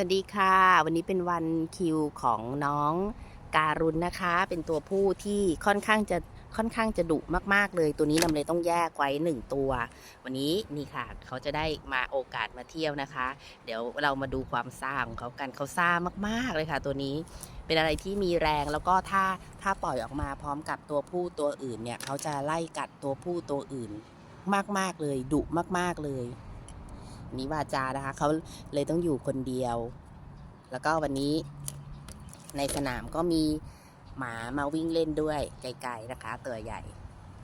สวัสดีค่ะ วันนี้เป็นวันคิวของน้องการุณนะคะ เป็นตัวผู้ที่ค่อนข้างจะค่อนข้างจะดุมาก ๆ เลย ตัวนี้นำเลยต้องแยกไว้หนึ่งตัว วันนี้นี่ค่ะ เขาจะได้มาโอกาสมาเที่ยวนะคะ เดี๋ยวเรามาดูความซ่าของเขากันเขาซ่ามาก ๆ เลยค่ะ ตัวนี้เป็นอะไรที่มีแรงแล้วก็ถ้าถ้าปล่อยออกมาพร้อมกับตัวผู้ตัวอื่นเนี่ยเขาจะไล่กัดตัวผู้ตัวอื่น มาก ๆ เลยดุมาก ๆ เลย นี่วาจานะคะเขาเลยต้องอยู่คนเดียว แล้วก็วันนี้ในสนามก็มีหมามาวิ่งเล่นด้วยไกลๆนะคะ ตัวใหญ่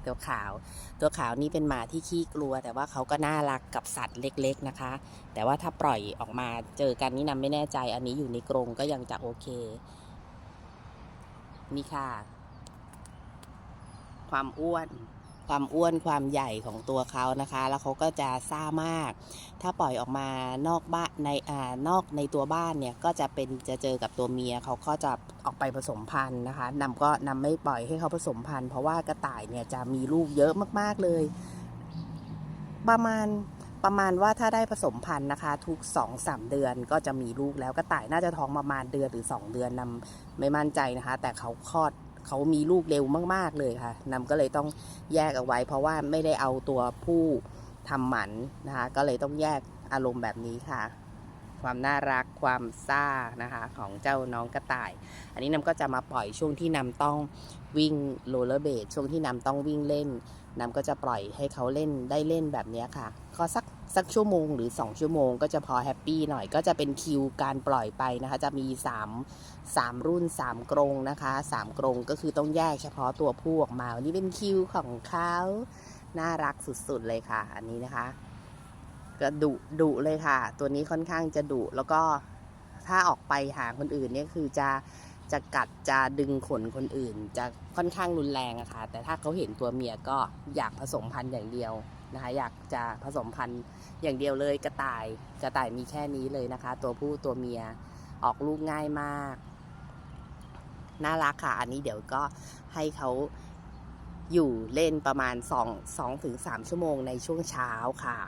ตัวขาว ตัวขาวนี่เป็นหมาที่ขี้กลัว แต่ว่าเขาก็น่ารักกับสัตว์เล็ก ๆนะคะ แต่ว่าถ้าปล่อยออกมาเจอกันนี่นำไม่แน่ใจ อันนี้อยู่ในกรงก็ยังจะโอเค นี่ค่ะ ความอ้วน ความอ้วนความใหญ่ของตัวเขานะคะ แล้วเขาก็จะซ่ามาก ถ้าปล่อยออกมานอกบ้านในอ่านอกในตัวบ้านเนี่ยก็จะเป็นจะเจอกับตัวเมียเขาก็จะออกไปผสมพันธุ์นะคะนำก็นำไม่ปล่อยให้เขาผสมพันธุ์เพราะว่ากระต่ายเนี่ยจะมีลูกเยอะมาก ๆเลย ประมาณประมาณว่าถ้าได้ผสมพันธุ์นะคะ ทุก2อสเดือนก็จะมีลูกแล้วกระต่ายน่าจะท้องประมาณเดือนหรือ 2 เดือนนำไม่มั่นใจนะคะ แต่เขาคลอด เขามีลูกเร็วมาก ๆ เลยค่ะนำก็เลยต้องแยกเอาไว้ เพราะว่าไม่ได้เอาตัวผู้ทำหมันนะคะ ก็เลยต้องแยกอารมณ์แบบนี้ค่ะ ความน่ารักความซ่านะคะของเจ้าน้องกระต่าย อันนี้นำก็จะมาปล่อยช่วงที่นำต้องวิ่งโรลเลอร์เบดช่วงที่นำต้องวิ่งเล่นนำก็จะปล่อยให้เขาเล่นได้เล่นแบบนี้ค่ะก็สักสักชั่วโมงหรือ 2 ชั่วโมงก็จะพอแฮปปี้หน่อยก็จะเป็นคิวการปล่อยไปนะคะ จะมี 3 3 รุ่น 3 กรงนะคะ 3 กรงก็คือต้องแยกเฉพาะตัวผู้ออกมาวันนี้เป็นคิวของเขาน่ารักสุดๆเลยค่ะ อันนี้นะคะ ก็ดุดุเลยค่ะ ตัวนี้ค่อนข้างจะดุแล้วก็ถ้าออกไปหาคนอื่นเนี่ยคือจะจะกัดจะดึงขนคนอื่น จะค่อนข้างรุนแรงอะค่ะ แต่ถ้าเขาเห็นตัวเมียก็อยากผสมพันธุ์อย่างเดียวนะคะ อยากจะผสมพันธุ์อย่างเดียวเลยกระต่ายกระต่ายมีแค่นี้เลยนะคะ ตัวผู้ตัวเมียออกลูกง่ายมาก น่ารักค่ะ อันนี้เดี๋ยวก็ให้เขาอยู่เล่นประมาณ2 2ถึง3ชั่วโมงในช่วงเช้าค่ะ